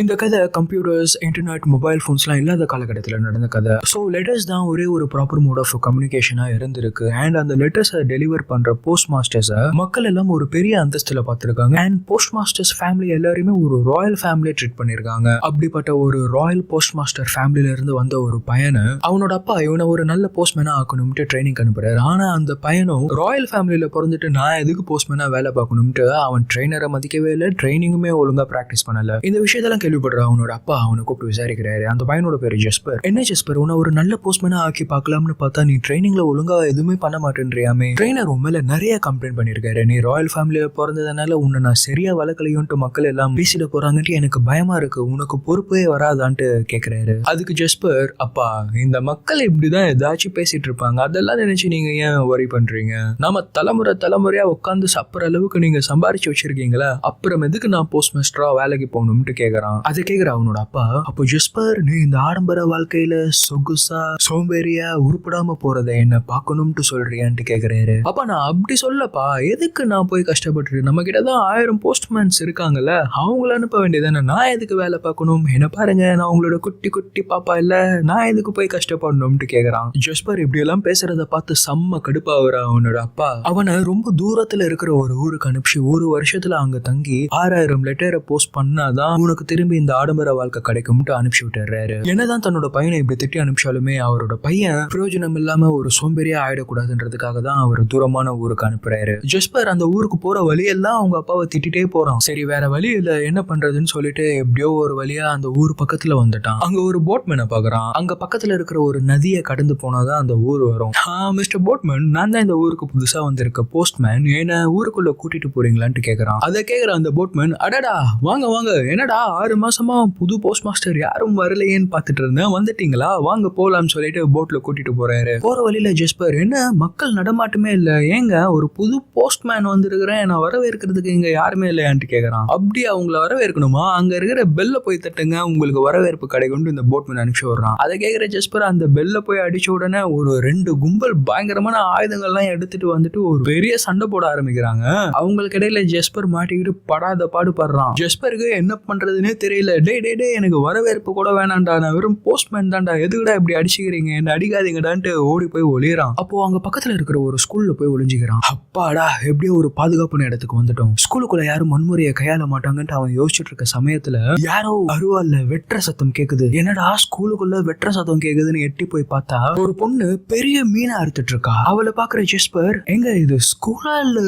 இந்த கதை computers internet mobile ஃபோன்ஸ்லாம் இல்லாத காலகட்டத்தில் நடந்த கதை. ஸோ லெட்டர்ஸ் தான் ஒரே ஒரு ப்ராப்பர் மோட் ஆஃப் கம்யூனிகேஷனாக இருந்திருக்கு. அண்ட் அந்த லெட்டர்ஸை டெலிவர் பண்ணுற போஸ்ட் மாஸ்டர்ஸை மக்கள் எல்லாம் ஒரு பெரிய அந்தஸ்தில் பார்த்துருக்காங்க. அண்ட் போஸ்ட் மாஸ்டர்ஸ் ஃபேமிலி எல்லாருமே ஒரு ராயல் ஃபேமிலியை ட்ரீட் பண்ணியிருக்காங்க அப்படிப்பட்ட ஒரு ராயல் போஸ்ட் மாஸ்டர் ஃபேமிலியிலேருந்து வந்த ஒரு பையனை அவனோட அப்பா இவனை ஒரு நல்ல போஸ்ட்மேனாக ஆக்கணும்ட்டு ட்ரைனிங் அனுப்புறாரு. ஆனால் அந்த பையனும் ராயல் ஃபேமிலியில் பிறந்துட்டு நான் எதுக்கு போஸ்ட்மேனாக வேலை பார்க்கணும்ட்டு அவன் ட்ரெயினரை மதிக்கவே இல்லை ட்ரைனிங்குமே ஒழுங்காக ப்ராக்டிஸ் பண்ணலை. இந்த விஷயத்தெல்லாம் கேள்விப்படுற அவனோட அப்பா அவனை கூப்பிட்டு விசாரிக்கிறாரு. அந்த பையனோட பேர் ஜெஸ்பர். என்ன ஜெஸ்பர்? உன்னை ஒரு நல்ல போஸ்ட்மேனா ஆக்கி பார்க்கலாம்னு பார்த்தா நீ ட்ரைனிங்ல ஒழுங்கா எதுவுமே பண்ண மாட்டேன்றியாமே. ட்ரெயினர் உன் மேல நிறைய கம்ப்ளைண்ட் பண்ணிருக்காரு நீ ராயல் ஃபேமிலியில பிறந்ததுனால உன்னை நான் சரியா வளர்க்கலையோன்ட்டு மக்கள் எல்லாம் பேசிட போறாங்கன்ட்டு எனக்கு பயமா இருக்கு. உனக்கு பொறுப்பே வராதான்ட்டு கேக்குறாரு. அதுக்கு ஜெஸ்பர் அப்பா இந்த மக்கள் இப்படிதான் ஏதாச்சும் பேசிட்டு இருப்பாங்க. அதெல்லாம் நினைச்சு நீங்க ஏன் ஒரி பண்றீங்க? நாம தலைமுறை தலைமுறையா உட்காந்து சாப்பிட்ற அளவுக்கு நீங்க சம்பாரிச்சு வச்சிருக்கீங்களா? அப்புறம் எதுக்கு நான் போஸ்ட் மாஸ்டரா வேலைக்கு போகணும்ட்டு கேக்குறான்? அதை கேக்குற அவனோட அப்பா. அப்போ ஜெஸ்பர் நீ இந்த ஆடம்பர வாழ்க்கையில சொகுசா சோம்பேறியா உருப்படாம போறத என்ன பாக்கணும்னு சொல்றியான்ட்டு கேக்குறாரு. அப்பா நான் அப்படி சொல்லப்பா. எதுக்கு நான் போய் கஷ்டப்பட்டு நம்ம கிட்ட தான் ஆயிரம் போஸ்ட்மேன்ஸ் இருக்காங்கல்ல. அவங்கள அனுப்ப வேண்டியதானே நான் எதுக்கு வேலை பார்க்கணும்? என்ன பாருங்க நான் உங்களோட குட்டி குட்டி பாப்பா இல்ல. நான் எதுக்கு போய் கஷ்டப்படணும்னு கேக்குறான். ஜஸ்பர் இப்படி எல்லாம் பேசுறத பார்த்து செம்ம கடுப்பாகுறா அவனோட அப்பா. அவனை ரொம்ப தூரத்துல இருக்கிற ஒரு ஊருக்கு அனுப்பிச்சு ஒரு வருஷத்துல அங்க தங்கி ஆறாயிரம் லெட்டரை போஸ்ட் பண்ணாதான் உனக்கு திரும்பி இந்த ஆடம்பர வாழ்க்கை கிடைக்கும்ட்டு அனுப்பிச்சு விட்டுறாரு என்னதான் தன்னோட பையனை இப்படி திட்டி அனுப்பிச்சாலுமே அவரோட பையன் பிரயோஜனம் இல்லாம ஒரு சோம்பேறியா ஆயிடக்கூடாதுன்றதுக்காக தான் அவர் தூரமான ஊருக்கு அனுப்புறாரு. ஜஸ்பர் அந்த ஊருக்கு போற வழியெல்லாம் அவங்க அப்பாவை திட்டிட்டே போறான். சரி வேற வழி இல்ல என்ன பண்றதுன்னு சொல்லிட்டு எப்படியோ ஒரு வழியா அந்த ஊர் பக்கத்துல வந்துட்டான். அங்க ஒரு போட்மேனை பாக்குறான். அங்க பக்கத்துல இருக்கிற ஒரு நதியை கடந்து போனாதான் அந்த ஊர் வரும். மிஸ்டர் போட்மேன் நான் தான் இந்த ஊருக்கு புதுசா வந்திருக்க போஸ்ட்மேன் என்ன ஊருக்குள்ள கூட்டிட்டு போறீங்களான்ட்டு கேக்குறான். அதை கேக்குற அந்த போட்மேன் அடடா வாங்க வாங்க என்னடா ஆறு மாசமா புது போஸ்ட் மாஸ்டர் யாரும் வரலையேன்னு பார்த்துட்டு இருந்தேன். வந்துட்டீங்களா? வாங்க போலாம்னு சொல்லிட்டு போட்ல கூட்டிட்டு போறாரு. போற வழியில ஜெஸ்பர் என்ன? மக்கள் நடமாட்டமே இல்ல. ஏங்க? ஒரு புது போஸ்ட்மேன் வந்திருக்கிறேன். நான் வரவேற்கிறதுக்கு இங்க யாருமே இல்லையான்ட்டு கேக்குறான். அப்படி அவங்கள வரவேற்கணுமா? அங்க இருக்கிற பெல்ல போய் தட்டுங்க. உங்களுக்கு வரவேற்பு கிடைக்கும் இந்த போட்மேன் அனுப்பிச்சு விடுறான். அதை கேக்குற ஜெஸ்பர் அந்த பெல்ல போய் அடிச்ச உடனே ஒரு ரெண்டு கும்பல் பயங்கரமான ஆயுதங்கள்லாம் எடுத்துட்டு வந்துட்டு ஒரு பெரிய சண்டை போட ஆரம்பிக்கிறாங்க. அவங்களுக்கு இடையில ஜெஸ்பர் மாட்டிக்கிட்டு படாத பாடுபடுறான். ஜெஸ்பருக்கு என்ன பண்றதுன்னே தெரியல. டே டே டே எனக்கு வரவேற்பு கூட வேணாண்டா நான் வெறும் போஸ்ட்மேன் தான்டா. எதுக்குடா இப்படி அடிச்சுக்கிறீங்க? என்ன அடிக்காதீங்கடான்ட்டு ஓடி போய் ஒளியறான். அப்போ அங்க பக்கத்துல இருக்கிற ஒரு ஸ்கூல்ல போய் ஒளிஞ்சுக்கிறான். அப்பாடா எப்படியோ ஒரு பாதுகாப்பான இடத்துக்கு வந்துட்டோம். ஸ்கூலுக்குள்ள யாரும் வன்முறையை கையாள மாட்டாங்கன்ட்டு அவன் யோசிச்சுட்டு இருக்க சமயத்துல யாரோ அருவால வெற்ற சத்தம் கேக்குது. என்னடா ஸ்கூலுக்குள்ள வெற்ற சத்தம் கேக்குதுன்னு எட்டி போய் பார்த்தா ஒரு பொண்ணு பெரிய மீனை அறுத்துட்டு இருக்கா. அவளை பாக்குற ஜெஸ்பர் எங்க இது ஸ்கூலா இல்ல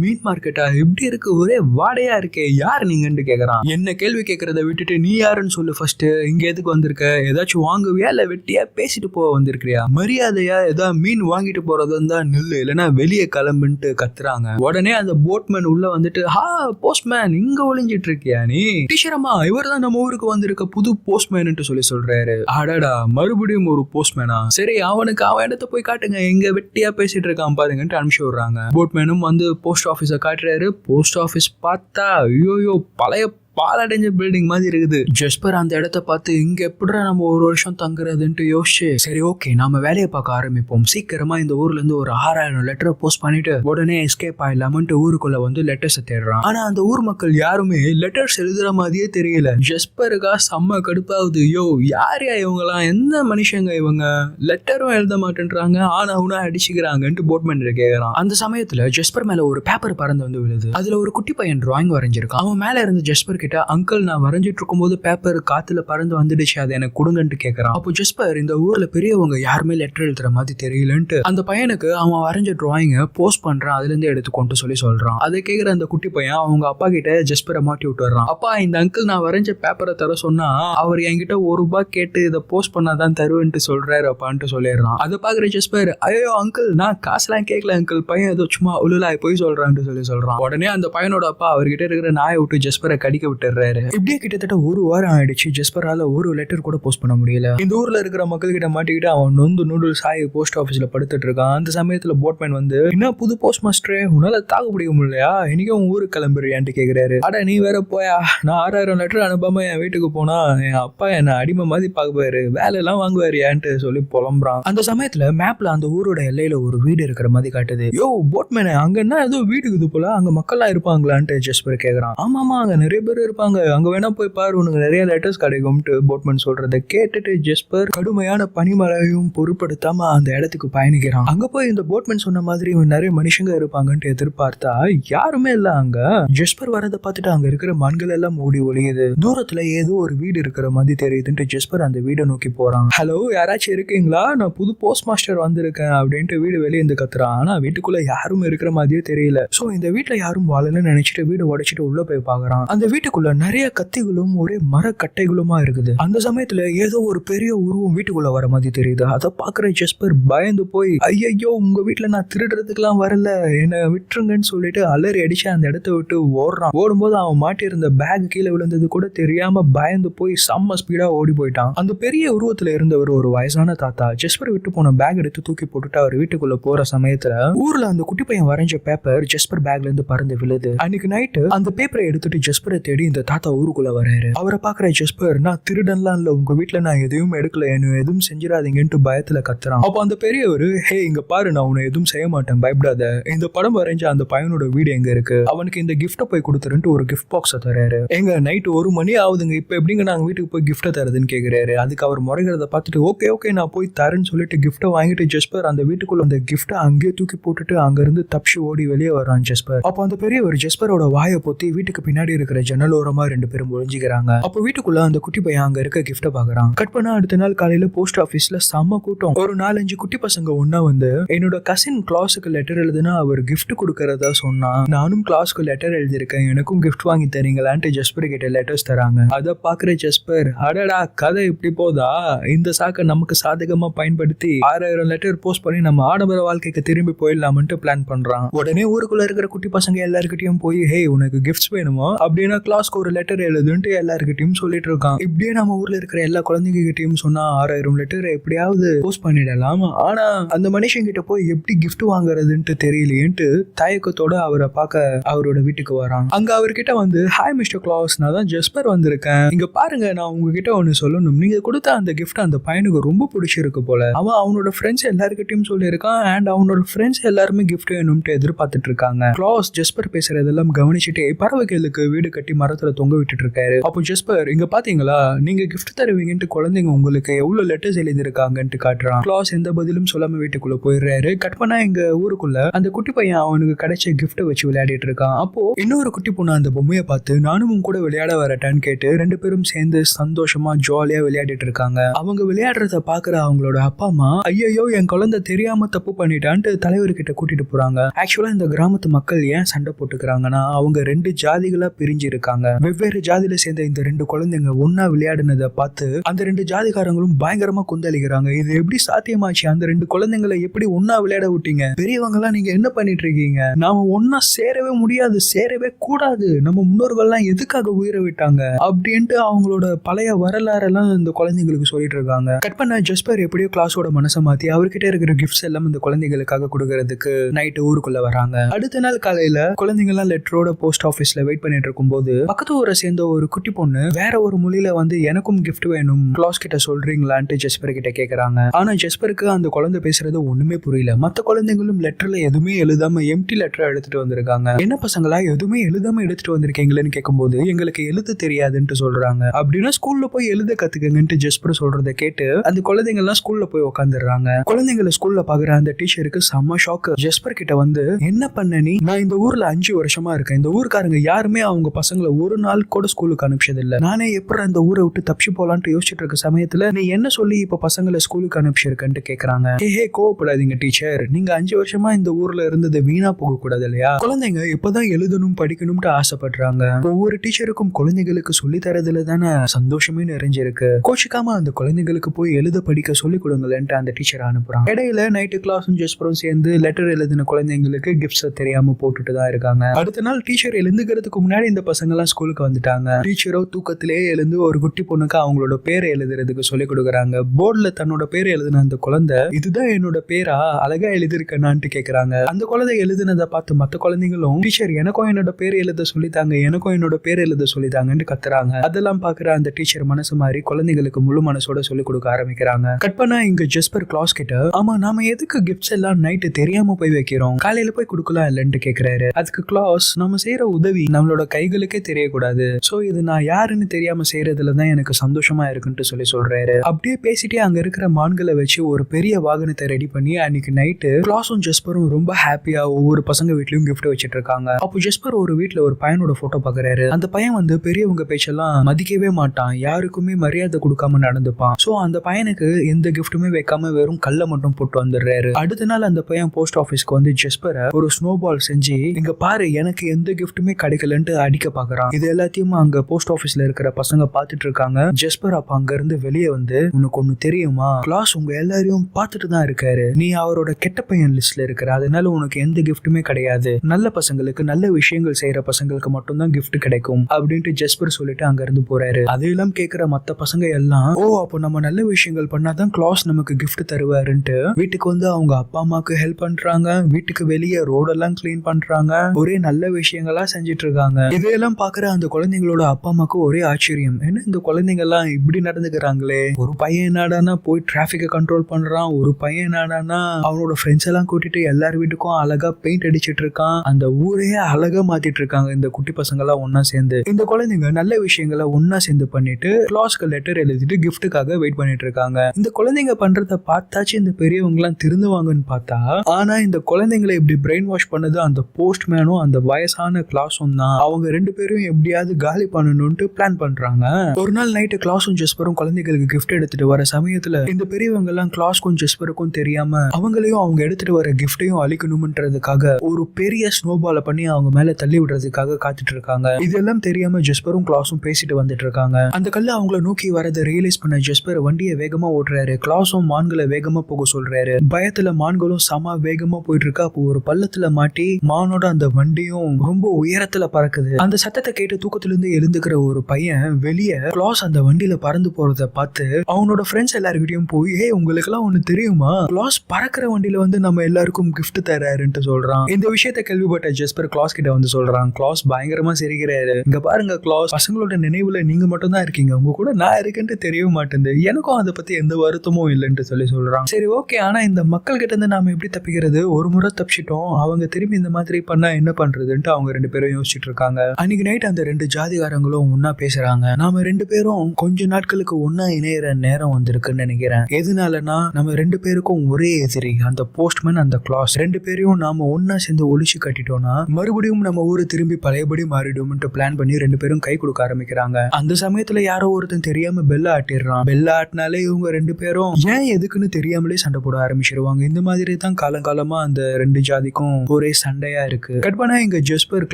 மீன் மார்க்கெட்டா எப்படி இருக்கு? ஒரே வாடையா இருக்கே. யார் நீங்கன்னு கேக்குறான். என்ன கேள்வி கேட்குறத விட்டுட்டு நீ யாருன்னு சொல்லு ஃபர்ஸ்ட் இங்க எதுக்கு வந்திருக்க? ஏதாச்சும் வாங்குவியா இல்லை வெட்டியா பேசிட்டு போக வந்திருக்கிறியா? மரியாதையா ஏதாவது மீன் வாங்கிட்டு போறதா இருந்தா நில்லு. இல்லைன்னா வெளியே கிளம்புன்ட்டு கத்துறாங்க. உடனே அந்த போட்மேன் உள்ள வந்துட்டு ஹா போஸ்ட்மேன் இங்க ஒளிஞ்சிட்டு இருக்கியா நீ? டீச்சரம்மா இவர் தான் நம்ம ஊருக்கு வந்திருக்க புது போஸ்ட்மேன்ட்டு சொல்லி சொல்றாரு. அடடா மறுபடியும் ஒரு போஸ்ட்மேனா சரி அவனுக்கு அவன் இடத்த போய் காட்டுங்க. எங்க வெட்டியா பேசிட்டு இருக்கான் பாருங்கன்ட்டு அனுப்பிச்சு விடுறாங்க. போட்மேனும் வந்து போஸ்ட் ஆஃபீஸை காட்டுறாரு. போஸ்ட் ஆஃபீஸ் பார்த்தா ஐயோயோ பழைய பாலடைஞ்ச பில்டிங் மாதிரி இருக்குது. ஜஸ்பர் அந்த இடத்த பார்த்து இங்க எப்படிடா நம்ம ஒரு வருஷம் தங்குறதுன்ட்டு யோசிச்சு சரி ஓகே நாம வேலையை பார்க்க ஆரம்பிப்போம். சீக்கிரமா இந்த ஊர்ல இருந்து ஒரு ஆறாயிரம் லெட்டரை போஸ்ட் பண்ணிட்டு உடனே எஸ்கேப் ஆயிடலாமன்ட்டு ஊருக்குள்ள வந்து லெட்டர்ஸ் தேடுறான். ஆனா அந்த ஊர் மக்கள் யாருமே லெட்டர்ஸ் எழுதுற மாதிரியே தெரியல. ஜஸ்பருக்கா செம்ம கடுப்பாகுது. யோ யார் யா இவங்கலாம்? எந்த மனுஷங்க இவங்க? லெட்டரும் எழுத மாட்டேன்றாங்க. ஆனா உனா அடிச்சுக்கிறாங்கன்ட்டு போட்மேன் கேட்கறான் அந்த சமயத்துல ஜஸ்பர் மேல ஒரு பேப்பர் பறந்து வந்து விழுது. அதுல ஒரு குட்டி பையன் டிராயிங் வரைஞ்சிருக்கான். அவன் மேல இருந்து ஜஸ்பர் கிட்ட அங்கிள் நான் வரைஞ்சிட்டு இருக்கும்போது பேப்பர் காத்துல பறந்து வந்துடுச்சு அதை எனக்கு கொடுங்கன்ட்டு கேட்கறான் அப்போ ஜஸ்பர் இந்த ஊர்ல பெரியவங்க யாருமே லெட்டர் எழுதுற மாதிரி தெரியலன்ட்டு. அந்த பையனுக்கு அவன் வரைஞ்ச டிராயிங்கை போஸ்ட் பண்றான் அதுல இருந்து எடுத்துக்கொண்டு சொல்லி சொல்றான். அதை கேட்கிற அந்த குட்டி பையன் அவங்க அப்பா கிட்ட ஜஸ்பரை மாட்டி விட்டுறான். அப்பா இந்த அங்கிள் நான் வரைஞ்ச பேப்பரை தர சொன்னா அவர் என்கிட்ட ஒரு ரூபாய் கேட்டு இதை போஸ்ட் பண்ணாதான் தருவேன்ட்டு சொல்றாரு அப்பான்ட்டு சொல்லிடுறான். அதை பாக்குற ஜஸ்பர் ஐயோ அங்கிள் நான் காசுலாம் கேட்கல அங்கிள் பையன் ஏதோ சும்மா உளுலாய் போய் சொல்றான்ட்டு சொல்லி சொல்றான். உடனே அந்த பையனோட அப்பா அவர்கிட்ட இருக்கிற நாயை விட்டு ஜஸ்பரை கடிக்க விட்டுறாரு. இப்படியே கிட்டத்தட்ட ஒரு வாரம் ஆயிடுச்சு. ஜஸ்பரால ஒரு லெட்டர் கூட போஸ்ட் பண்ண முடியல. இந்த ஊர்ல இருக்கிற மக்கள் கிட்ட மாட்டிக்கிட்டு அவன் நொந்து நூடுல்ஸ் ஆகி போஸ்ட் ஆஃபீஸ்ல படுத்துட்டு இருக்கான். அந்த சமயத்துல போட்மேன் வந்து என்ன புது போஸ்ட் மாஸ்டரே உன்னால தாக்கு பிடிக்க முடியலையா? இன்னைக்கு உன் ஊருக்கு கிளம்புறியான்ட்டு கேக்குறாரு. அட நீ வேற போயா? நான் ஆறாயிரம் லெட்டர் அனுப்பாம என் வீட்டுக்கு போனா என் அப்பா என்ன அடிமை மாதிரி பாக்குவாரு வேலை எல்லாம் வாங்குவாரியான்ட்டு சொல்லி புலம்புறான். அந்த சமயத்துல மேப்ல அந்த ஊரோட எல்லையில ஒரு வீடு இருக்கிற மாதிரி காட்டுது. யோ போட்மேனே அங்க என்ன ஏதோ வீடு இருக்குது போல. அங்க மக்கள்லாம் இருப்பாங்களான்ட்டு ஜஸ்பர் கேக்குறான். ஆமாமா அங்க நிறைய பேர் இருப்பாங்க. அங்க வேணா போய் பாரு. உனக்கு நிறைய லெட்டர்ஸ் கிடைக்கும்ட்டு போட்மேன் சொல்றத கேட்டுட்டு ஜெஸ்பர் கடுமையான பனிமழையும் பொருட்படுத்தாம அந்த இடத்துக்கு பயணிக்கிறான். அங்க போய் இந்த போட்மேன் சொன்ன மாதிரி நிறைய மனுஷங்க இருப்பாங்கன்ட்டு எதிர்பார்த்தா யாருமே இல்ல அங்க. ஜெஸ்பர் வரதை பார்த்துட்டு அங்க இருக்கிற மண்கள் எல்லாம் மூடி ஒளியுது. தூரத்துல ஏதோ ஒரு வீடு இருக்கிற மாதிரி தெரியுதுன்ட்டு ஜெஸ்பர் அந்த வீடை நோக்கி போறான். ஹலோ யாராச்சும் இருக்கீங்களா? நான் புது போஸ்ட் மாஸ்டர் வந்திருக்கேன். அப்படின்ட்டு வீடு வெளியே இருந்து கத்துறான். ஆனா வீட்டுக்குள்ள யாரும் இருக்கிற மாதிரியே தெரியல. சோ இந்த வீட்டுல யாரும் வாழலன்னு நினைச்சிட்டு வீடு உடைச்சிட்டு உள்ள போய் பாக்குறான். அந்த வீட்டுக்குள்ள நிறைய கத்திகளும் ஒரே மரக்கட்டைகளுமா இருக்குது. அந்த சமயத்துல ஏதோ ஒரு பெரிய உருவம் வீட்டுக்குள்ள வர மாதிரி தெரியுது. அதை பாக்குற ஜெஸ்பர் பயந்து போய் ஐயையோ உங்க வீட்டுல நான் திருடுறதுக்கெல்லாம் வரல. என்ன விட்டுருங்கன்னு சொல்லிட்டு அலறி அடிச்சு அந்த இடத்த விட்டு ஓடுறான். ஓடும்போது அவன் மாட்டியிருந்த பேக் கீழே விழுந்தது கூட தெரியாம பயந்து போய் செம்ம ஸ்பீடா ஓடி போயிட்டான். அந்த பெரிய உருவத்துல இருந்தவர் ஒரு வயசான தாத்தா. ஜெஸ்பர் விட்டு போன பேக் எடுத்து தூக்கி போட்டுட்டு அவர் வீட்டுக்குள்ள போற சமயத்துல ஊர்ல அந்த குட்டி பையன் வரைஞ்ச பேப்பர் ஜெஸ்பர் பேக்ல இருந்து பறந்து விழுது. அன்னைக்கு நைட்டு அந்த பேப்பரை எடுத்துட்டு ஜெஸ்பரை தேடி இந்த தாத்தா ஊருக்குள்ள வராரு அவரை பாக்குற ஜெஸ்பர் நான் திருடன்லாம் இல்ல உங்க வீட்டுல நான் எதையும் எடுக்கல என்ன எதுவும் செஞ்சிடாதீங்கன்ட்டு பயத்துல கத்துறான். அப்போ அந்த பெரியவர் ஹே இங்க பாரு நான் உன்னை எதுவும் செய்ய மாட்டேன் பயப்படாத. இந்த படம் வரைஞ்ச அந்த பையனோட வீடு எங்க இருக்கு? அவனுக்கு இந்த கிஃப்ட போய் கொடுத்துருன்ட்டு ஒரு கிஃப்ட் பாக்ஸை தராரு எங்க நைட் ஒரு மணி ஆகுதுங்க இப்ப எப்படிங்க நாங்க வீட்டுக்கு போய் கிஃப்ட தரதுன்னு கேக்குறாரு. அதுக்கு அவர் முறைகிறத பார்த்துட்டு ஓகே ஓகே நான் போய் தரேன்னு சொல்லிட்டு கிஃப்ட வாங்கிட்டு ஜெஸ்பர் அந்த வீட்டுக்குள்ள அந்த கிஃப்ட அங்கேயே தூக்கி போட்டுட்டு அங்க இருந்து தப்பிச்சு ஓடி வெளியே வரான் ஜெஸ்பர். அப்போ அந்த பெரியவர் ஜெஸ்பரோட வாயை பொத்தி வீட்டுக்கு பின்னாடி இருக்கிற ஜன்னல் ஓரமா ரெண்டு பேரும் ஒழிஞ்சிக்கிறாங்க அப்போ வீட்டுக்குள்ள அந்த குட்டி பையன் அங்க இருக்க கிஃப்ட்டை பாக்குறான். கட் பண்ணா அடுத்த நாள் காலையில போஸ்ட் ஆபீஸ்ல செம்ம கூட்டம். ஒரு நாலஞ்சு குட்டி பசங்க ஒண்ணா வந்து என்னோட கசின் கிளாஸுக்கு லெட்டர் எழுதுனா அவர் கிஃப்ட் கொடுக்கறதா சொன்னா நானும் கிளாஸ்க்கு லெட்டர் எழுதியிருக்கேன். எனக்கும் கிஃப்ட் வாங்கி தரீங்களான்ட்டு ஜஸ்பர் கிட்ட லெட்டர்ஸ் தராங்க. அதை பாக்குற ஜஸ்பர் அடடா கதை இப்படி போதா? இந்த சாக்கை நமக்கு சாதகமா பயன்படுத்தி ஆறாயிரம் லெட்டர் போஸ்ட் பண்ணி நம்ம ஆடம்பர வாழ்க்கைக்கு திரும்பி போயிடலாம்னு பிளான் பண்றான். உடனே ஊருக்குள்ள இருக்கிற குட்டி பசங்க எல்லாருக்கிட்டையும் போய் ஹே உனக்கு கிஃப்ட்ஸ் வேணுமா? அப்படின்னா கிளாஸ்க்கு ஒரு லெட்டர் எழுதுன்ட்டு எல்லாருக்கிட்டையும் சொல்லிட்டு இருக்கான் இப்படியே நம்ம ஊர்ல இருக்கிற எல்லா குழந்தைங்க கிட்டயும் சொன்னா ஆறாயிரம் லெட்டர் எப்படியாவது போஸ்ட் பண்ணிடலாம்? ஆனா அந்த மனுஷன் கிட்ட போய் எப்படி கிஃப்ட் வாங்குறதுன்ட்டு தெரியலையேன்ட்டு தயக்கத்தோட அவரை பார்க்க அவரோட வீட்டுக்கு வரான். அங்க அவர்கிட்ட வந்து ஹாய் மிஸ்டர் கிளாஸ் நான் தான் ஜெஸ்பர் வந்திருக்கேன். இங்க பாருங்க நான் உங்ககிட்ட ஒன்னு சொல்லணும். நீங்க கொடுத்த அந்த கிஃப்ட் அந்த பையனுக்கு ரொம்ப பிடிச்சிருக்கு போல. அவன் அவனோட ஃப்ரெண்ட்ஸ் எல்லாருக்கிட்டையும் சொல்லியிருக்கான் அண்ட் அவனோட ஃப்ரெண்ட்ஸ் எல்லாருமே கிஃப்ட் வேணும்ட்டு எதிர்பார்த்துட்டு இருக்காங்க. கிளாஸ் ஜெஸ்பர் பேசுறதெல்லாம் கவனிச்சுட்டே பறவைகளுக்கு வீடு கட்டி மரத்துல தொங்க விட்டுட்டு இருக்காரு அப்போ ஜெஸ்பர் இங்க பாத்தீங்களா? நீங்க கிஃப்ட் தருவீங்கன்ட்டு குழந்தைங்க உங்களுக்கு எவ்வளவு லெட்டர்ஸ் எழுதியிருக்காங்கன்ட்டு காட்டுறான். கிளாஸ் எந்த பதிலும் சொல்லாம வீட்டுக்குள்ள போயிடுறாரு. கட் பண்ணா எங்க ஊருக்குள்ள அந்த குட்டி பையன் அவனுக்கு கிடைச்ச கிஃப்ட்டை வச்சு விளையாடிட்டு இருக்கான் அப்போ இன்னொரு குட்டி பொண்ணு அந்த பொம்மையை பார்த்து நானும் கூட விளையாட வரட்டான்னு கேட்டு ரெண்டு பேரும் சேர்ந்து சந்தோஷமா ஜாலியா விளையாடிட்டு இருக்காங்க அவங்க விளையாடுறத பாக்குற அவங்களோட அப்பா அம்மா ஐயோ என் குழந்தை தெரியாம தப்பு பண்ணிட்டான்ட்டு தலைவர்கிட்ட கூட்டிட்டு போறாங்க. ஆக்சுவலா இந்த கிராமத்து மக்கள் ஏன் சண்டை போட்டுக்கிறாங்கன்னா அவங்க ரெண்டு ஜாதிகளா பிரிஞ்சு இருக்காங்க வெவ்வேறு ஜாதியில சேர்ந்த இந்த ரெண்டு குழந்தைங்க ஒன்னா விளையாடுனதை பார்த்து அந்த ரெண்டு ஜாதிகாரங்களும் பயங்கரமா குந்தளிக்கிறாங்க. இது எப்படி சாத்தியமாச்சு? அந்த ரெண்டு குழந்தைங்களை எப்படி ஒன்னா விளையாட விட்டீங்க? பெரியவங்க எல்லாம் நீங்க என்ன பண்ணிட்டு இருக்கீங்க? நாம ஒன்னா சேரவே முடியாது சேரவே கூடாது. நம்ம முன்னோர்கள்லாம் எதுக்காக உயிரை விட்டாங்க? அப்படின்ட்டு அவங்களோட பழைய வரலாறெல்லாம் இந்த குழந்தைங்களுக்கு சொல்லிட்டு இருக்காங்க. கட் பண்ண ஜஸ்பர் எப்படியோ கிளாஸோட மனசை மாத்தி அவர்கிட்ட இருக்கிற கிஃப்ட்ஸ் எல்லாம் இந்த குழந்தைகளுக்காக கொடுக்கறதுக்கு நைட்டு ஊருக்குள்ள வராங்க. அடுத்த நாள் காலையில குழந்தைங்க எல்லாம் லெட்டரோட போஸ்ட் ஆபீஸ்ல வெயிட் பண்ணிட்டு இருக்கும்போது பக்கத்து ஊரை சேர்ந்த ஒரு குட்டி பொண்ணு வேற ஒரு மொழியில வந்து எனக்கும் கிஃப்ட் வேணும். கிளாஸ் கிட்ட சொல்றீங்களான்ட்டு ஜெஸ்பர் கிட்ட கேக்குறாங்க. ஆனா ஜெஸ்பருக்கு அந்த குழந்தை பேசுறது ஒண்ணுமே புரியல. மத்த குழந்தைங்களும் லெட்டர்ல எதுவுமே எழுதாம எம்டி லெட்டர் எடுத்துட்டு வந்திருக்காங்க. என்ன பசங்களா எதுவுமே எழுதாம எடுத்துட்டு வந்திருக்கீங்களேன்னு கேட்கும்போது எங்களுக்கு எழுத தெரியாதுன்ட்டு சொல்றாங்க. அப்படின்னா ஸ்கூல்ல போய் எழுத கத்துக்கங்கன்ட்டு ஜெஸ்பர் சொல்றத கேட்டு அந்த குழந்தைங்க எல்லாம் ஸ்கூல்ல போய் உட்காந்துடுறாங்க குழந்தைங்களை ஸ்கூல்ல பாக்குற அந்த டீச்சருக்கு செம்ம ஷாக் ஜெஸ்பர் கிட்ட வந்து என்ன பண்ண நீ? நான் இந்த ஊர்ல அஞ்சு வருஷமா இருக்கேன். இந்த ஊருக்காரங்க யாருமே அவங்க பசங்களை ஒரு நாள் கூட ஸ்கூலுக்கு அனுப்பிச்சது இல்ல நானே எப்படி அந்த ஊரை விட்டு தப்பிச்சு போலான்ட்டு யோசிச்சுட்டு இருக்க சமயத்துல நீ என்ன சொல்லி இப்ப பசங்களை ஸ்கூலுக்கு அனுப்பிச்சிருக்கன்ட்டு கேக்குறாங்க? ஹே ஹே கோவப்படாதீங்க டீச்சர். நீங்க அஞ்சு வருஷமா இந்த ஊர்ல இருந்தது வீணா போக கூடாது இல்லையா? குழந்தைங்க இப்பதான் எழுதணும் படிக்கணும்ட்டு ஆசைப்படுறாங்க. ஒவ்வொரு டீச்சருக்கும் குழந்தைகளுக்கு சொல்லி தரதுல தானே சந்தோஷமே நிறைஞ்சிருக்கு. கோச்சிக்காம அந்த குழந்தைங்களுக்கு போய் எழுத படிக்க சொல்லி கொடுங்களேன்ட்டு அந்த டீச்சர் அனுப்புறாங்க. இடையில நைட்டு கிளாஸும் ஜெஸ்பரும் சேர்ந்து லெட்டர் எழுதின குழந்தைங்களுக்கு கிஃப்ட்ஸ் தெரியாம போட்டுட்டு தான் இருக்காங்க. அடுத்த நாள் டீச்சர் எழுந்துக்கிறதுக்கு முன்னாடி இந்த பசங்க எல்லாம் ஸ்கூலுக்கு வந்துட்டாங்க. டீச்சரோ தூக்கத்திலே எழுந்து ஒரு குட்டி பொண்ணுக்கு அவங்களோட பேரை எழுதுறதுக்கு சொல்லி கொடுக்குறாங்க. போர்டுல தன்னோட பேர் எழுதின அந்த குழந்தை இதுதான் என்னோட பேரா? அழகா எழுதிருக்கனான்ட்டு கேக்குறாங்க. அந்த குழந்தை எழுதுனதை பார்த்து மத்த குழந்தைங்களும் டீச்சர் எனக்கும் என்னோட பேர் எழுத சொல்லித்தாங்க எனக்கும் என்னோட பேர் எழுத சொல்லித்தாங்கன்னு கத்துறாங்க. அதெல்லாம் பாக்குற அந்த டீச்சர் மனசு மாதிரி குழந்தைங்களுக்கு முழு மனசோட சொல்லி கொடுக்க ஆரம்பிக்கிறாங்க. கட் பண்ணா இங்க ஜெஸ்பர் கிளாஸ் கிட்ட ஆமா நாம எதுக்கு கிஃப்ட்ஸ் எல்லாம் நைட்டு தெரியாம போய் வைக்கிறோம்? காலையில போய் கொடுக்கலாம் இல்லைன்ட்டு கேக்குறாரு. அதுக்கு கிளாஸ் நம்ம செய்யற உதவி நம்மளோட கைகளுக்கே தெரியக்கூடாது. சோ இது நான் யாருன்னு தெரியாம செய்யறதுல தான் எனக்கு சந்தோஷமா இருக்குன்ட்டு சொல்லி சொல்றாரு. அப்படியே பேசிட்டே அங்க இருக்கிற மான்களை வச்சு ஒரு பெரிய வாகனத்தை ரெடி பண்ணி அன்னைக்கு நைட்டு கிளாஸும் ஜெஸ்பரும் ரொம்ப ஹாப்பியா ஒவ்வொரு பசங்க வீட்லயும் கிஃப்ட் வச்சிட்டு இருக்காங்க. அப்போ ஜெஸ்பர் ஒரு வீட்ல ஒரு பையனோட போட்டோ பாக்குறாரு. அந்த பையன் வந்து பெரியவங்க பேச்செல்லாம் மதிக்கவே மாட்டான். யாருக்குமே மரியாதை கொடுக்காம நடந்துப்பான். சோ அந்த பையனுக்கு எந்த கிஃப்ட்டுமே வைக்காம வெறும் கல்லை மட்டும் போட்டு வந்துடுறாரு. அடுத்த நாள் அந்த பையன் போஸ்ட் ஆபீஸ்க்கு வந்து ஜெஸ்பரை ஒரு ஸ்னோ பால் செஞ்சு இங்க பாரு எனக்கு எந்த கிஃப்ட்டுமே கிடைக்கலன்ட்டு அடிக்க பாக்குறான். இது எல்லாத்தையும் அங்க போஸ்ட் ஆபீஸ்ல இருக்கிற பசங்க பாத்துட்டு இருக்காங்க. ஜெஸ்பர் அப்ப அங்க இருந்து வெளியே வந்து உனக்கு ஒண்ணு தெரியுமா? கிளாஸ் உங்க எல்லாரையும் பாத்துட்டு தான் இருக்காரு. நீ அவரோட கெட்ட பையன் லிஸ்ட்ல இருக்கிற அதனால உனக்கு எந்த கிஃப்ட்டுமே கிடையாது. நல்ல பசங்களுக்கு நல்ல விஷயங்கள் செய்யற பசங்களுக்கு மட்டும்தான் கிஃப்ட் கிடைக்கும் அப்படின்ட்டு ஜெஸ்பர் சொல்லிட்டு அங்க இருந்து போறாரு அதையெல்லாம் கேக்குற மத்த பசங்க எல்லாம் ஓ அப்போ நம்ம நல்ல விஷயங்கள் பண்ணாதான் கிளாஸ் நமக்கு கிஃப்ட் தருவாருன்ட்டு வீட்டுக்கு வந்து அவங்க அப்பா அம்மாக்கு ஹெல்ப் பண்றாங்க வீட்டுக்கு வெளியே ரோடெல்லாம் கிளீன் பண்றாங்க ஒரே நல்ல விஷயங்களா செஞ்சுட்டு இருக்காங்க. இதையெல்லாம் பாக்குற அந்த குழந்தைங்களோட அப்பா அம்மாக்கு ஒரே ஆச்சரியம். என்ன இந்த குழந்தைங்க எல்லாம் இப்படி நடந்துக்கிறாங்களே? ஒரு பையன் என்னடானா போய் டிராபிக்கை கண்ட்ரோல் பண்றான். ஒரு பையன் என்னடானா அவனோட ஃப்ரெண்ட்ஸ் எல்லாம் கூட்டிட்டு எல்லார் வீட்டுக்கும் அழகா பெயிண்ட் அடிச்சிட்டு இருக்கான் அந்த ஊரையே அழகா மாத்திட்டு இருக்காங்க இந்த குட்டி பசங்க எல்லாம் ஒன்னா சேர்ந்து. இந்த குழந்தைங்க நல்ல விஷயங்களை ஒன்னா சேர்ந்து பண்ணிட்டு கிளாஸ்க்கு லெட்டர் எழுதிட்டு கிஃப்ட்டுக்காக வெயிட் பண்ணிட்டு இருக்காங்க இந்த குழந்தைங்க பண்றத பார்த்தாச்சு இந்த பெரியவங்க எல்லாம் திருந்துவாங்கன்னு பார்த்தா ஆனா இந்த குழந்தைங்களை இப்படி பிரெயின் வாஷ் பண்ணது அந்த போஸ்ட்மேனும் அந்த வயசான கிளாஸும் தான். அவங்க ரெண்டு பேரும் எப்படியாவது காலி பண்ணணும்ட்டு பிளான் பண்றாங்க. ஒரு நாள் நைட்டு கிளாஸும் ஜெஸ்பரும் குழந்தைகளுக்கு கிஃப்ட் எடுத்துட்டு வர சமயத்துல இந்த பெரியவங்க எல்லாம் கிளாஸ்க்கும் ஜெஸ்பருக்கும் தெரியாம அவங்களையும் அவங்க எடுத்துட்டு வர கிஃப்டையும் அழிக்கணும்ன்றதுக்காக ஒரு பெரிய ஸ்னோபால பண்ணி அவங்க மேல தள்ளி விடுறதுக்காக காத்துட்டு இருக்காங்க. இதெல்லாம் தெரியாம ஜெஸ்பரும் கிளாஸும் பேசிட்டு வந்துட்டு இருக்காங்க. அந்த கல்லு அவங்கள நோக்கி வரதை ரியலைஸ் பண்ண ஜெஸ்பர் வண்டியை வேகமா ஓட்டுறாரு. கிளாஸும் மான்களை வேகமா போக சொல்றாரு. பயத்துல மான்களும் சம வேகமா போயிட்டு இருக்கா. அப்போ ஒரு பள்ளத்துல மாட்டி மானோட அந்த வண்டியும் ரொம்ப உயரத்துல பறக்குது. அந்த சத்தத்தை கேட்டு தூக்கத்திலிருந்து எழுந்துக்கிற ஒரு பையன் வெளியே கிளாஸ் அந்த வண்டியில பறந்து போறத பார்த்து அவனோட ஃப்ரெண்ட்ஸ் எல்லாருக்கிட்டையும் போய் ஏ உங்களுக்கு எல்லாம் ஒண்ணு தெரியுமா? கிளாஸ் பறக்கிற வண்டியில வந்து நம்ம எல்லாருக்கும் கிஃப்ட் தராருன்ட்டு சொல்றான். இந்த விஷயத்த கேள்விப்பட்ட ஜெஸ்பர் கிளாஸ் கிட்ட வந்து சொல்றான். கிளாஸ் பயங்கரமா சிரிக்கிறாரு. இங்க பாருங்க கிளாஸ். பசங்களோட நினைவுல நீங்க மட்டும் தான் இருக்கீங்க. உங்க கூட நான் இருக்கேன்ட்டு தெரிய மாட்டேங்குது. எனக்கும் அதை பத்தி எந்த வருத்தமும் இல்லைன்ட்டு சொல்லி சொல்றான். சரி ஓகே. ஆனா இந்த மக்கள் கிட்ட இருந்து நாம எப்படி தப்பிக்கிறது? ஒரு முறை தப்பிச்சிட்டோம். அவங்க திரும்பி இந்த மாதிரி பண்ணா என்ன பண்றதுன்ட்டு அவங்க ரெண்டு பேரும் யோசிச்சுட்டு இருக்காங்க. அன்னைக்கு நைட் அந்த ரெண்டு ஜாதிகாரங்களும் ஒன்னா பேசுறாங்க. நாம ரெண்டு பேரும் கொஞ்ச நாட்களுக்கு ஒன்னா இணையற நேரம் வந்திருக்குன்னு நினைக்கிறேன். எதனாலனா நம்ம ரெண்டு பேருக்கும் ஒரே எதிரி அந்த போஸ்ட்மேன் அந்த கிளாஸ் ரெண்டு பேரையும் நாம ஒன்னா சேர்ந்து ஒழிச்சு கட்டிட்டோம்னா மறுபடியும் நம்ம ஊரு திரும்பி பழையபடி மாறிடும்ட்டு பிளான் பண்ணி ரெண்டு பேரும் கை கொடுக்க ஆரம்பிக்கிறாங்க. அந்த சமயத்துல யாரோ ஒருத்தன் தெரியாம பெல்ல ஆட்டிடுறான். பெல்ல ஆட்டினாலே இவங்க ரெண்டு பேரும் ஏன் எதுக்குன்னு தெரியாமலே சண்டை போட ஆரம்பிச்சிருவாங்க. இந்த மாதிரி தான் காலங்காலமா அந்த ரெண்டு ஜாதிக்கும் ஒரே சண்டையா இருக்கு. கட் பண்ணா இங்க ஜஸ்பர்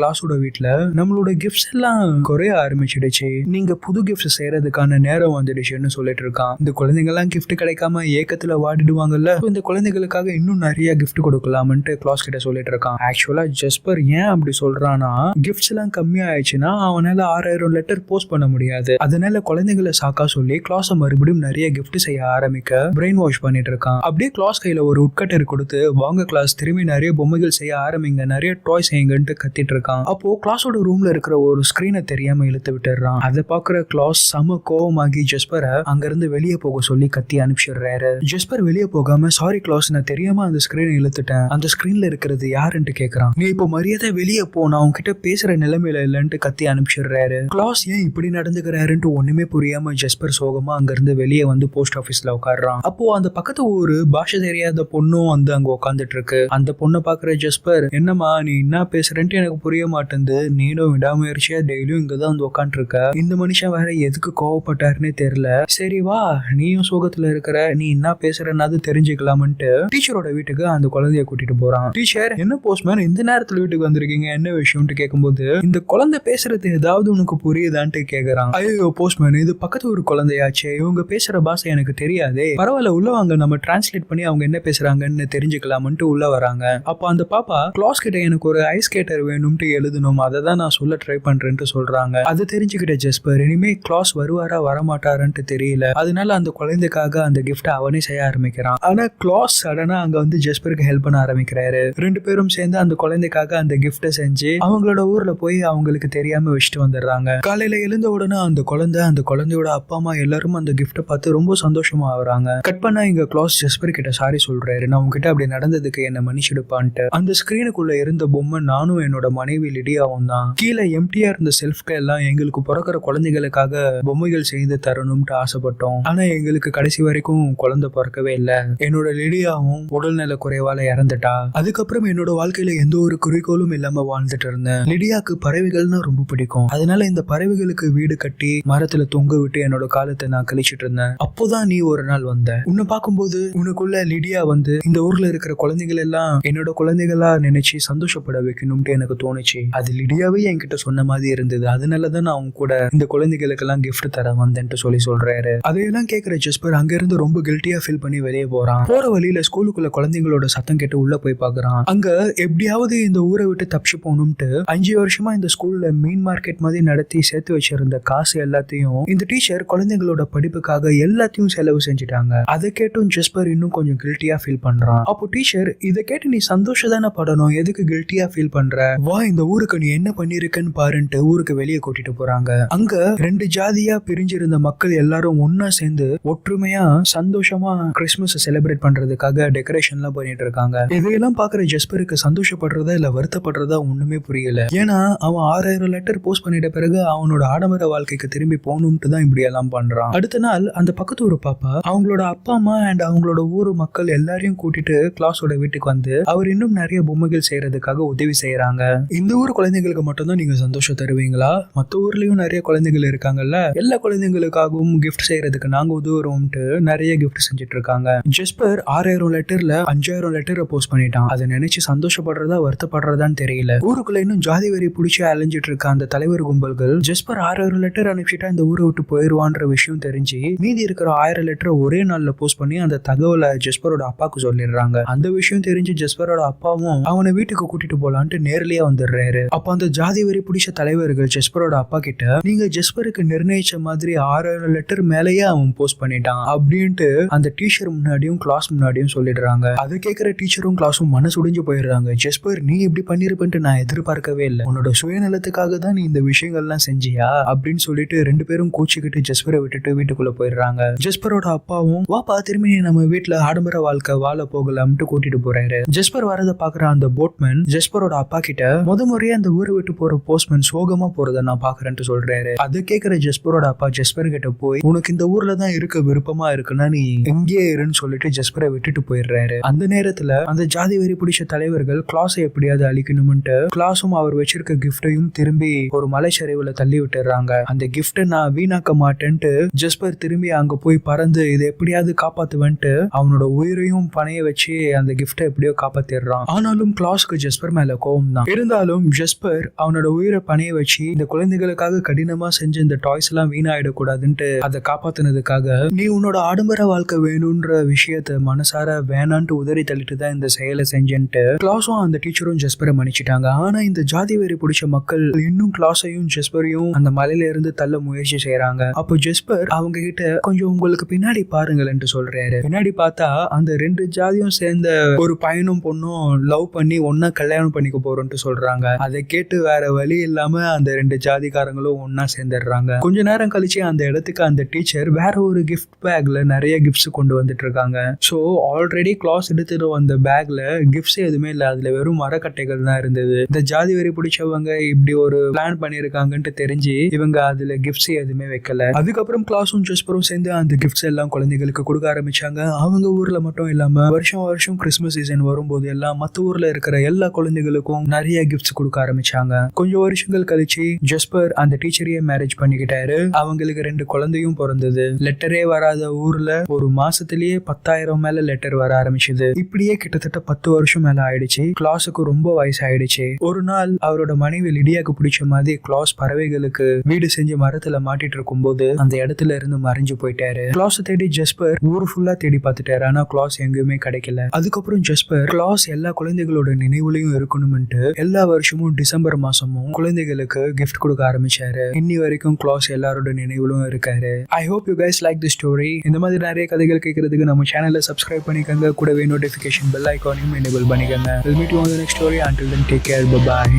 கிளாஸோட வீட்டுல நம்மளோட கிஃப்ட்ஸ் எல்லாம் குறைய ஆரம்பிச்சிடுச்சு. நீங்க புது கிஃப்ட் செய்யறதுக்கான நேரம் வந்துடுச்சுன்னு சொல்லிட்டு இருக்கான் இந்த குழந்தைங்க எல்லாம் கிடைக்காம ஏக்கத்துல வாடிடுவாங்கல்ல? இந்த குழந்தைகளுக்காக இன்னும் நிறைய கிஃப்ட் கொடுக்கலாம்னு கிளாஸ் கிட்ட சொல்லிட்டு இருக்கான் ஆக்சுவலா ஜஸ்பர் ஏன் அப்படி சொல்றானா கிஃப்ட்ஸ் எல்லாம் கம்மி ஆயிடுச்சுன்னா அவனால ஆறாயிரம் லெட்டர் போஸ்ட் பண்ண முடியாது. அதனால குழந்தைகளை சாக்கா சொல்லி கிளாஸ் மறுபடியும் நிறைய கிஃப்ட் செய்ய ஆரம்பிக்க பிரெயின் வாஷ் பண்ணிட்டு இருக்கான் அப்படியே கிளாஸ் கையில ஒரு உட்கட்டர் கொடுத்து வாங்க கிளாஸ் திரும்பி நிறைய பொம்மைகள் செய்ய ஆரம்பிங்க நிறைய டாய் செய்யுங்கன்ட்டு கத்திட்டு இருக்கான் அப்போ கிளாஸோட ரூம்ல இருக்கிற ஒரு ஸ்கிரீனை தெரியாம இழுத்து விட்டுறான் அதை பாக்குற கிளாஸ் செம கோவமாகி ஜஸ்பரை அங்கிருந்து வெளியே போக சொல்லி கத்தி அனுப்பிச்சிடுறாரு. ஜஸ்பர் வெளியே போகாம சாரி கிளாஸ் நான் தெரியாம அந்த ஸ்கிரீனை இழுத்துட்டேன். அந்த ஸ்கிரீன்ல இருக்கிறது யாருன்ட்டு கேக்குறான். நீ இப்போ மரியாதை வெளியே போ. நான் உன்கிட்ட பேசுற நிலைமையில இல்லைன்ட்டு கத்தி அனுப்பிச்சிடுறாரு. கிளாஸ் ஏன் இப்படி நடந்துக்கிறாருன்ட்டு ஒண்ணுமே புரியாம ஜஸ்பர் சோகமா அங்கிருந்து வெளியே வந்து போஸ்ட் ஆபீஸ்ல உட்காடுறான் அப்போ அந்த பக்கத்து ஊரு பாஷை தெரியாத பொண்ணும் வந்து அங்க உட்காந்துட்டு இருக்கு அந்த பொண்ணை பாக்குற ஜஸ்பர் என்னம்மா நீ என்ன பேசுறேன்ட்டு எனக்கு புரிய மாட்டேங்குது நீனும் முயற்சியா டெய்லியும் இங்கதான் வந்து உட்காந்துட்டு இந்த மனுஷன் வேற எதுக்கு கோவப்பட்டாருன்னே தெரியல. சரி வா நீயும் சோகத்துல இருக்கிற நீ என்ன பேசுறனாவது தெரிஞ்சுக்கலாம்ன்ட்டு டீச்சரோட வீட்டுக்கு அந்த குழந்தைய கூட்டிட்டு போறான். டீச்சர் என்ன போஸ்ட்மேன் இந்த நேரத்துல வீட்டுக்கு வந்திருக்கீங்க? என்ன விஷயம்ட்டு கேட்கும்போது இந்த குழந்தை பேசுறது ஏதாவது உனக்கு புரியுதான்ட்டு கேக்குறான். ஐயோ போஸ்ட்மேன் இது பக்கத்து ஒரு குழந்தையாச்சே. இவங்க பேசுற பாஷை எனக்கு தெரியாதே. பரவாயில்ல உள்ள வாங்க. நம்ம டிரான்ஸ்லேட் பண்ணி அவங்க என்ன பேசுறாங்கன்னு தெரிஞ்சுக்கலாம்ன்ட்டு உள்ள வராங்க. அப்ப அந்த பாப்பா கிளாஸ் கிட்ட எனக்கு ஒரு ஐஸ் ஸ்கேட்டர் வேணும்ட்டு எழுதணும். அதை தான் நான் சொல்ல ட்ரை பண்றேன்ட்டு சொல்றாங்க. அது தெரிஞ்சுக்கிட்ட ஜெஸ்பர். இனிமே கிளாஸ் வருவாரா வரமாட்டாரான்ட்டு தெரியல. அதனால அந்த குழந்தைக்காக அந்த கிஃப்ட் அவனே செய்ய ஆரம்பிக்கிறான். ஆனா கிளாஸ் சடனா அங்க வந்து ஜெஸ்பருக்கு ஹெல்ப் பண்ண ஆரம்பிக்கிறாரு. ரெண்டு பேரும் சேர்ந்து அந்த குழந்தைக்காக அந்த கிஃப்ட செஞ்சு அவங்களோட ஊர்ல போய் அவங்களுக்கு தெரியாம வச்சுட்டு வந்துடுறாங்க. காலையில எழுந்த உடனே அந்த குழந்தை அந்த குழந்தையோட அப்பா அம்மா எல்லாரும் அந்த கிஃப்ட பார்த்து ரொம்ப சந்தோஷமா ஆகுறாங்க. கட் பண்ணா இங்க கிளாஸ் ஜெஸ்பர் கிட்ட சாரி சொல்றாரு. நான் உங்ககிட்ட அப்படி நடந்ததுக்கு என்ன மன்னிச்சிடுப்பான்ட்டு. அந்த ஸ்கிரீனுக்குள்ள இருந்த பொம்மை நானும் என்னோட மனைவி லிடியாவும் தான். கீழே எம் எம்டியா இருந்த செல்ஃப்க்கு எல்லாம் எங்களுக்கு பிறக்கிற குழந்தைகளுக்காக பொம்மைகள் செய்து தரணும்ட்டு ஆசைப்பட்டோம். ஆனா எங்களுக்கு கடைசி வரைக்கும் குழந்தை பிறக்கவே இல்லை. என்னோட லிடியாவும் உடல்நல குறைவால இறந்துட்டா. அதுக்கப்புறம் என்னோட வாழ்க்கையில எந்த ஒரு குறிக்கோளும் இல்லாம வாழ்ந்துட்டு இருந்தேன். லிடியாக்கு பறவைகள்னா ரொம்ப பிடிக்கும். அதனால இந்த பறவைகளுக்கு வீடு கட்டி மரத்துல தொங்க விட்டு என்னோட காலத்தை நான் கழிச்சிட்டு இருந்தேன். அப்போதான் நீ ஒரு நாள் வந்த. உன்னை பார்க்கும்போது உனக்குள்ள லிடியா வந்து இந்த ஊர்ல இருக்கிற குழந்தைகள் எல்லாம் என்னோட குழந்தைகளா நினைச்சு சந்தோஷப்பட வைக்கணும்ட்டு எனக்கு தோணுச்சு. அது லிடியாவே என்கிட்ட சொன்ன மாதிரி இருந்தது. அதனாலதான் நான் அவங்க கூட இந்த குழந்தைகளுக்கெல்லாம் கிஃப்ட் தர வந்தேன்ட்டு சொல்லி சொல்றாரு. அதையெல்லாம் கேட்கற ஜஸ்பர் அங்க இருந்து ரொம்ப கில்ட்டியா ஃபீல் பண்ணி வெளியே போறான். போற வழியில ஸ்கூலுக்குள்ள குழந்தைங்களோட சத்தம் கேட்டு உள்ள போய் பாக்குறான். அங்க எப்படியாவது இந்த ஊரை விட்டு தப்பிச்சு போகணும்ட்டு அஞ்சு வருஷமா இந்த ஸ்கூல்ல மீன் மார்க்கெட் மாதிரி நடத்தி சேர்த்து வச்சிருந்த காசு எல்லாத்தையும் இந்த டீச்சர் குழந்தைங்களோட படிப்புக்காக எல்லாத்தையும் செலவு செஞ்சுட்டாங்க. அதை கேட்டும் ஜஸ்பர் இன்னும் கொஞ்சம் கில்ட்டியா ஃபீல் பண்றான். அப்போ டீச்சர் இதை கேட்டு நீ சந்தோஷம் தானே படணும்? எதுக்கு கில்ட்டியா ஃபீல் பண்ற? வா இந்த ஊருக்கு நீ என்ன பண்ணிருக்கன்னு பாருன்ட்டு ஊருக்கு வெளியே கூட்டிட்டு போறாங்க. அங்க ரெண்டு ஜாதியா பிரிஞ்சிருந்த மக்கள் எல்லாரும் ஒன்னா சேர்ந்து ஒற்றுமையா சந்தோஷமா கிறிஸ்துமஸ் செலிப்ரேட் பண்றதுக்காக டெக்கரேஷன் எல்லாம் பண்ணிட்டு இருக்காங்க. இதையெல்லாம் பாக்குற ஜஸ்பருக்கு சந்தோஷப்படுறதா இல்ல வருத்தப்படுறதா ஒண்ணுமே புரியல. ஏன்னா அவன் ஆறாயிரம் லெட்டர் போஸ்ட் பண்ணிட்ட பிறகு அவனோட ஆடம்பர வாழ்க்கைக்கு திரும்பி போகணும்ட்டு தான் இப்படி எல்லாம் பண்றான். அடுத்த நாள் அந்த பக்கத்து ஊர் பாப்பா அவங்களோட அப்பா அம்மா அண்ட் அவங்களோட ஊர் மக்கள் எல்லாரையும் கூட்டிட்டு கிளாஸோட வீட்டுக்கு வந்து அவர் இன்னும் நிறைய பொம்மைகள் செய்யறதுக்காக உதவி செய்யறாங்க இந்த ஊர் குழந்தைங்களுக்கு மட்டும்தான் நீங்க சந்தோஷம் தருவீங்களா? மத்த ஊர்லயும் நிறைய குழந்தைகள் இருக்காங்கல்ல? எல்லா குழந்தைங்களுக்காகவும் கிஃப்ட் செய்யறதுக்கு நாங்க உதவுறோம்ட்டு நிறைய கிஃப்ட் செஞ்சுட்டு இருக்காங்க ஜெஸ்பர் ஆறாயிரம் லெட்டர்ல அஞ்சாயிரம் லெட்டரை போஸ்ட் பண்ணிட்டான். அதை நினைச்சு சந்தோஷப்படுறதா வருத்தப்படுறதான்னு தெரியல. ஊருக்குள்ள இன்னும் ஜாதி வரி பிடிச்சி அலைஞ்சிட்டு இருக்க அந்த தலைவர் கும்பல்கள் ஜஸ்பர் ஆறாயிரம் லெட்டர் அனுப்பிச்சிட்டா இந்த ஊரை விட்டு போயிருவான்ற விஷயம் தெரிஞ்சு மீதி இருக்கிற ஆயிரம் லெட்டரை ஒரே நாள்ல போஸ்ட் பண்ணி அந்த தகவலை ஜஸ்பரோட அப்பாவுக்கு சொல்லிடுறாங்க. அந்த விஷயம் தெரிஞ்சு ஜஸ்பரோட அப்பாவும் அவனை வீட்டுக்கு கூட்டிட்டு போலான்ட்டு நேர்லயே வந்துடுறாரு. அப்ப அந்த ஜாதி வரி பிடிச்ச தலைவர்கள் ஜெஸ்பரோட அப்பா கிட்ட நீங்க ஜெஸ்பருக்கு நிர்ணயிச்ச மாதிரி ஆறாயிரம் லெட்டர் மேலேயே அவன் போஸ்ட் பண்ணிட்டான் அப்படின்ட்டு அந்த டீச்சர் முன்னாடியும் கிளாஸ் முன்னாடியும் சொல்லிடுறாங்க. அதை கேட்கிற டீச்சரும் கிளாஸும் மனசு உடைஞ்சு போயிடுறாங்க. ஜெஸ்பர் நீ இப்படி பண்ணிருப்பேன்ட்டு நான் எதிர்பார்க்கவே இல்லை. உன்னோட சுயநலத்துக்காக தான் நீ இந்த விஷயங்கள்லாம் செஞ்சியா? அப்படின்னு சொல்லிட்டு ரெண்டு பேரும் கூச்சிக்கிட்டு ஜெஸ்பரை விட்டுட்டு வீட்டுக்குள்ள போயிடுறாங்க. ஜெஸ்பரோட அப்பாவும் வாப்பா திரும்பி நீ நம்ம வீட்டுல ஆடம்பர வாழ்க்கை வாழ போகலாம்ட்டு கூட்டிட்டு போறாரு ஜெஸ்பர் வரத பாக்குற அந்த போட்மேன் ஜெஸ்பரோட அப்பா கிட்ட முத முறையா அந்த ஊரை விட்டு போற போஸ்ட் போஸ்ட்மேன் சோகமா போறத நான் பாக்குறேன்ட்டு சொல்றாரு. அதை கேட்கிற ஜஸ்பரோட அப்பா ஜஸ்பர் கிட்ட போய் உனக்கு இந்த ஊர்ல தான் இருக்க விருப்பமா இருக்குன்னா நீ எங்கேயே இருன்னு சொல்லிட்டு ஜஸ்பரை விட்டுட்டு போயிடுறாரு. அந்த நேரத்துல அந்த ஜாதி வெறி பிடிச்ச தலைவர்கள் கிளாஸை எப்படியாவது அழிக்கணும்ட்டு கிளாஸும் அவர் வச்சிருக்க கிஃப்டையும் திரும்பி ஒரு மலைச்சரிவுல தள்ளி விட்டுறாங்க அந்த கிஃப்ட நான் வீணாக்க மாட்டேன்ட்டு ஜஸ்பர் திரும்பி அங்க போய் பறந்து இதை எப்படியாவது காப்பாத்துவேன்ட்டு அவனோட உயிரையும் பணைய வச்சு அந்த கிஃப்ட்டை எப்படியோ காப்பாத்திடுறான். ஆனாலும் கிளாஸ்க்கு ஜஸ்பர் மேல கோவம் தான் இருந்தாலும் ஜஸ்பர் அவனோட உயிரை பணியை வச்சு இந்த குழந்தைகளுக்காக கடினமா செஞ்ச இந்த டாய்ஸ் எல்லாம் வீணாயிடக்கூடாதுன்ட்டு அதை காப்பாத்துனதுக்காக நீ உன்னோட ஆடம்பர வாழ்க்கை வேணும்ன்ற விஷயத்த மனசார வேணான்ட்டு உதறி தள்ளிட்டு தான் இந்த செயலை செஞ்சேன்ட்டு கிளாஸும் அந்த டீச்சரும் ஜெஸ்பரை மன்னிச்சிட்டாங்க. ஆனா இந்த ஜாதி வெறி பிடிச்ச மக்கள் இன்னும் கிளாஸையும் ஜெஸ்பரையும் அந்த மலையில இருந்து தள்ள முயற்சி செய்யறாங்க அப்போ ஜஸ்பர் அவங்க கிட்ட கொஞ்சம் உங்களுக்கு பின்னாடி பாருங்கள்ன்ட்டு சொல்றாரு. பின்னாடி பார்த்தா அந்த ரெண்டு ஜாதியும் சேர்ந்த ஒரு பையனும் பொண்ணும் லவ் பண்ணி ஒன்னா கல்யாணம் பண்ணிக்க போறோம்ட்டு சொல்றாங்க. அதை கேட்டு வேற வழி இல்லாம அந்த ரெண்டு ஜாதிக்காரங்களும் ஒன்னா சேர்ந்துடுறாங்க. கொஞ்ச நேரம் கழிச்சு அந்த இடத்துக்கு அந்த டீச்சர் வேற ஒரு கிஃப்ட் பேக்ல நிறைய கிஃப்ட்ஸ் கொண்டு வந்துட்டு இருக்காங்க. ஸோ ஆல்ரெடி கிளாஸ் எடுத்துட்டு வந்த பேக்ல கிஃப்ட்ஸ் எதுவுமே இல்லை. அதுல வெறும் மரக்கட்டைகள் தான் இருந்தது. இந்த ஜாதி வெறி பிடிச்சவங்க இப்படி ஒரு பிளான் பண்ணிருக்காங்கன்ட்டு தெரிஞ்சு இவங்க அதுல கிஃப்ட்ஸ் எதுவுமே வைக்கல. அதுக்கப்புறம் கிளாஸும் ஜஸ்பரும் சேர்ந்து அந்த கிஃப்ட்ஸ் எல்லாம் குழந்தைகளுக்கு கொடுக்க ஆரம்பிச்சாங்க. அவங்க ஊர்ல மட்டும் இல்லாம வருஷம் வருஷம் கிறிஸ்மஸ் சீசன் வரும்போது எல்லாம் மத்த ஊர்ல இருக்கிற எல்லா குழந்தைகளுக்கும் நிறைய கிஃப்ட்ஸ் கொடுக்க ஆரம்பிச்சாங்க. கொஞ்சம் வருஷங்கள் கழிச்சு ஜஸ்பர் அந்த டீச்சரையே மேரேஜ் பண்ணிக்கிட்டாரு. அவங்களுக்கு ரெண்டு குழந்தையும் பிறந்தது. லெட்டரே வராத ஊர்ல ஒரு மாசத்திலேயே பத்தாயிரம் மேல லெட்டர் வர ஆரம்பிச்சது. இப்படியே கிட்டத்தட்ட பத்து வருஷம் மேல ஆயிடுச்சு. கிளாஸுக்கு ரொம்ப வயசு ஆயிடுச்சு ஒரு நாள் அவரோட மனைவி லிடியாக்கு பிடிச்ச மாதிரி கிளாஸ் பறவைகளுக்கு வீடு செஞ்சு மரத்துல மாட்டிட்டு இருக்கும்போது அந்த இடத்துல இருந்து மறைஞ்சு போயிட்டாரு. கிளாஸ் தேடி ஜஸ்பர் ஊர் ஃபுல்லா தேடி பார்த்துட்டாரு. ஆனா கிளாஸ் எங்கேயுமே கிடைக்கல. அதுக்கப்புறம் ஜஸ்பர் கிளாஸ் எல்லா குழந்தைகளோட நினைவுலையும் இருக்கணும்ட்டு எல்லா வருஷமும் டிசம்பர் மாசமும் குழந்தைகளுக்கு கிஃப்ட் கொடுக்க ஆரம்பிச்சாரு. இன்னி வரைக்கும் கிளாஸ் எல்லாரோட நினைவுகளும் இருக்காரு. I hope you guys like the story இந்த மாதிரி நிறைய கதைகள் கேட்கறதுக்கு நம்ம சேனலை சப்ஸ்கிரைப் பண்ணிக்கோங்க. கூடவே நோட்டிஃபிகேஷன் பெல் ஐக்கானையும் எனேபிள் பண்ணிக்கோங்க. Will meet you on the next story until then take care bye